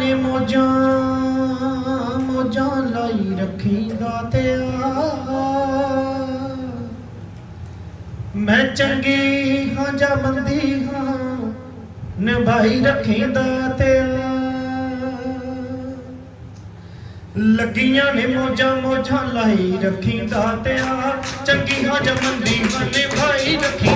ਨੇ ਮੋਜਾਂ ਮੋਜਾਂ ਲਈ ਰੱਖੀਂਦਾ ਤੇ ਆ ਮੈਂ ਚੰਗੀ ਹਾਂ ਜਾਂ ਬੰਦੀ ਹਾਂ, ਨਿਭਾਈ ਰੱਖੀਂਦਾ ਤੇ ਆ ਲੱਗੀਆਂ ਨੇ ਮੋਜਾਂ ਮੋਜਾਂ ਲਈ ਰੱਖੀਂਦਾ ਤੇ ਆ ਚੰਗੀ ਹਾਂ ਜਾਂ ਬੰਦੀ ਹਾਂ, ਨਿਭਾਈ ਰੱਖੀ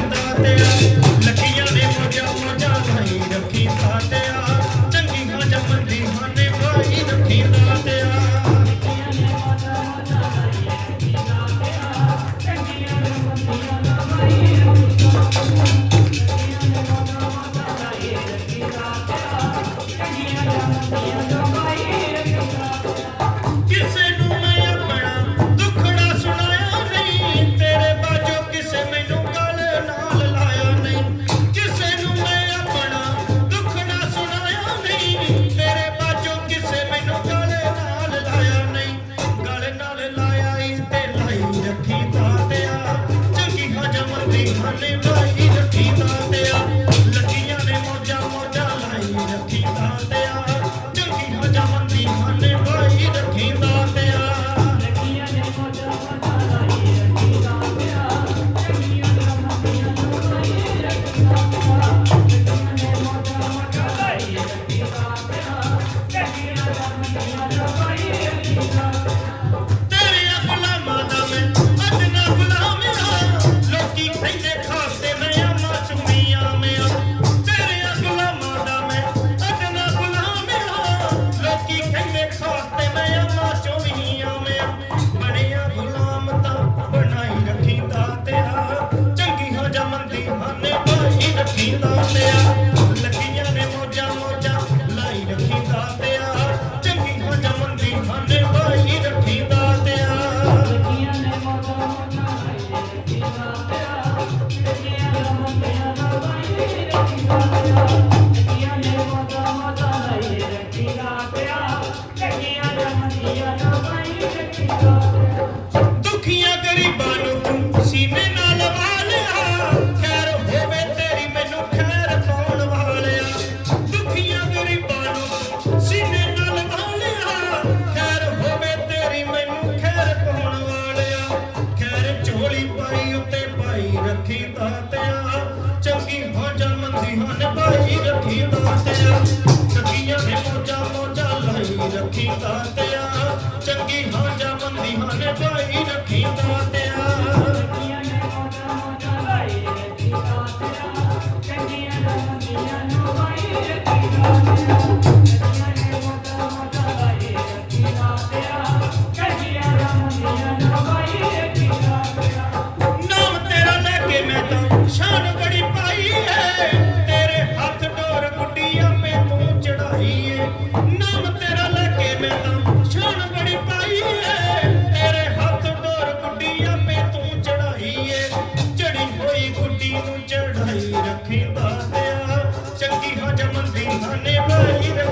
and everybody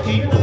He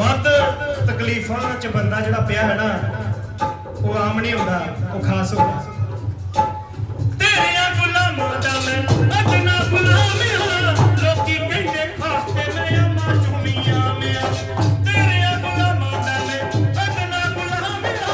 ਵੱਧ ਤਕਲੀਫਾਂ ਚ ਬੰਦਾ ਜਿਹੜਾ ਪਿਆ ਹੈ ਨਾ, ਉਹ ਆਮ ਨਹੀਂ ਹੁੰਦਾ, ਉਹ ਖਾਸ ਹੁੰਦਾ। ਤੇਰੀਆਂ ਗੁਲਾਮਾਂ ਦਾ ਮੈਂ ਅਜਨਾ ਗੁਲਾਮਿਆ, ਲੋਕੀ ਕਹਿੰਦੇ ਖਾਸ ਤੇ ਮੈਂ ਅਮਾ ਚੁਮੀਆਂ ਮਿਆ। ਦਾ ਮੈਂ ਅਜਨਾ ਗੁਲਾਮਿਆ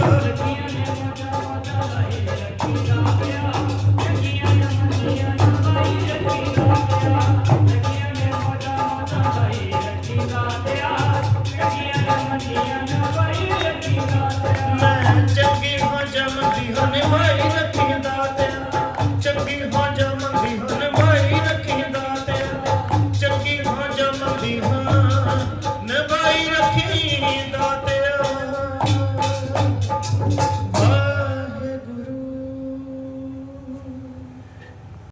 love.